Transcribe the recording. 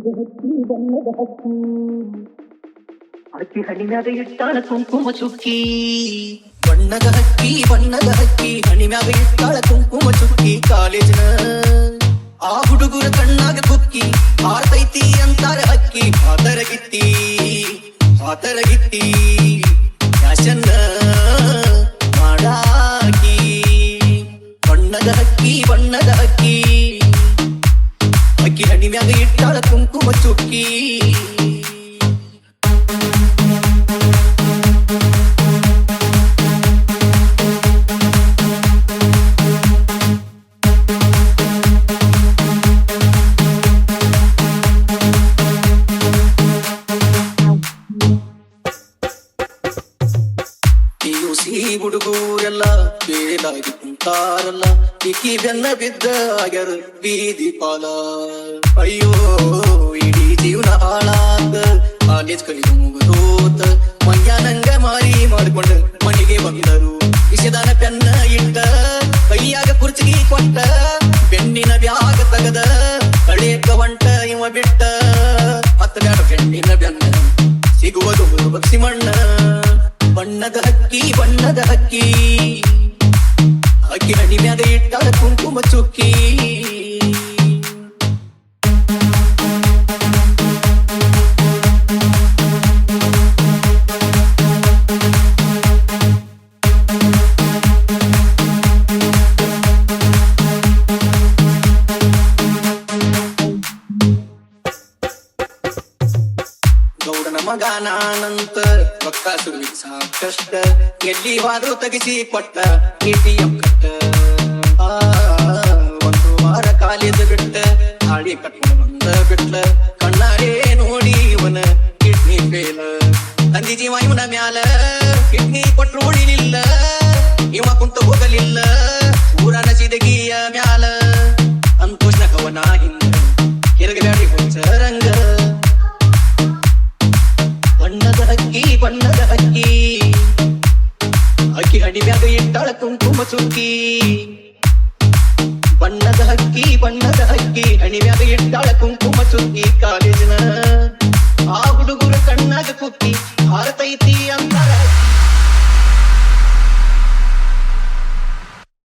ಹಕ್ಕಿ ಬಣ್ಣದ ಹಕ್ಕಿ ಹಕ್ಕಿ ಹಣ್ಣಿನಾಗ ಇಟ್ಟಾಳ ಕುಂಕುಮ ಚುಕ್ಕಿ. ಬಣ್ಣದ ಹಕ್ಕಿ ಬಣ್ಣದ ಹಕ್ಕಿ ಹಣಿಮ್ಯಾಗ ಇಟ್ಟಾಳ ಕುಂಕುಮ ಚುಕ್ಕಿ. ಕಾಲೇಜಿನ ಆ ಹುಡುಗರ ಕಣ್ಣಾಗ ಕುಕ್ಕಿ. ಆರ್ತೈತಿ ಅಂತಾರ ಹಕ್ಕಿ ಹಾತರಗಿತ್ತಿ ಹಾತರಗಿತ್ತಿ. ಫ್ಯಾಷನ್ ಮಾಡಾಕಿ. ಬಣ್ಣದ ಹಕ್ಕಿ ಬಣ್ಣದ ಹಕ್ಕಿ ಹಕ್ಕಿ ಹಣಿಮ್ಯಾಗ ಇಟ್ಟಾಳ ಪಿಯುಸಿ ಹುಡುಗೂರೆಲ್ಲ ಬೇಲಾಗಿ ಕುಂತಾರಲ್ಲ. ಇಕ್ಕಿ ಬೆನ್ನ ಬಿದ್ದ ಆಗ್ಯಾರ ಬೀದಿ ಪಾಲ. ಅಯ್ಯೋ, ಇಡೀ ಜೀವನ ಹಾಳಾದ ಕಾಲೇಜ್ ಕಲಿದು ಮುಗಿದೋತ. ಮಂಗ್ಯಾನಂಗ ಮಾರಿ ಮಾಡಿಕೊಂಡು ಮನೆಗೆ ಬಂದರು. ವಿಷದಾನ ಪೆನ್ನ ಇಟ್ಟ, ಕೈಯಾಗ ಕುರ್ಚಿಗೆ ಕೊಟ್ಟ. ಬೆನ್ನಿನ ಬ್ಯಾಗ ತಗದ ಕಳೆಕ ಕವಂಟ ಇವ ಬಿಟ್ಟ. ಹತ್ತ ಬ್ಯಾಡ ಬೆನ್ನಿನ ಬೆನ್ನ ಸಿಗುವುದು ಬಕ್ಸಿ ಮಣ್ಣ. ಬಣ್ಣದ ಅಕ್ಕಿ ಬಣ್ಣದ ಅಕ್ಕಿ. ಅಕ್ಕಿ ಹಣ್ಣಿ ಮ್ಯಾಗ ಇಟ್ಟಾಳ ಕುಂಕುಮ ಚುಕ್ಕಿ. ಗೌಡನ ಮಗ ಸುರಿ ಸಾಕಷ್ಟ ಎಲ್ಲಿ ಹೋದ್ರು ತಗಿಸಿ ಕೊಟ್ಟ ಎಟಿಎಂ ಕಟ್ಟ ಒಂದು ವಾರ ಕಾಲಿದ ಬಿಟ್ಟ ಹಾಳಿ ಕಟ್ಕೊಂಡು ಬಂದ ಕಣ್ಣಾರೆ ನೋಡಿ ಇವನ ಕಿಡ್ನಿ ಬೇಲ ತಂದಿ ಜೀವ ಇವನ ಮ್ಯಾಲ, ಕಿಡ್ನಿ ಕೊಟ್ರು ಉಳಿಲಿಲ್ಲ. ಇವ ಕುಂತ ಹೋಗಲಿಲ್ಲ. ಹಕ್ಕಿ ಅಕ್ಕಿ ಹಕ್ಕಿ ಹಡಿಮ್ಯಾಗ ಇಟ್ಟಾಳ ಕುಂಕುಮ ಚುಕ್ಕಿ ಬಣ್ಣದ ಹಕ್ಕಿ ಬಣ್ಣದ ಹಕ್ಕಿ ಅಣಿಮ್ಯಾಗ ಇಟ್ಟಾಳ ಕುಂಕುಮ ಚುಕ್ಕಿ ಕಾಲೇಜಿನ ಆ ಹುಡುಗರು ಕಣ್ಣಾಗ ಕುಕ್ಕಿ. ಹಾರತೈತಿ ಅಂತಾರ ಹಕ್ಕಿ.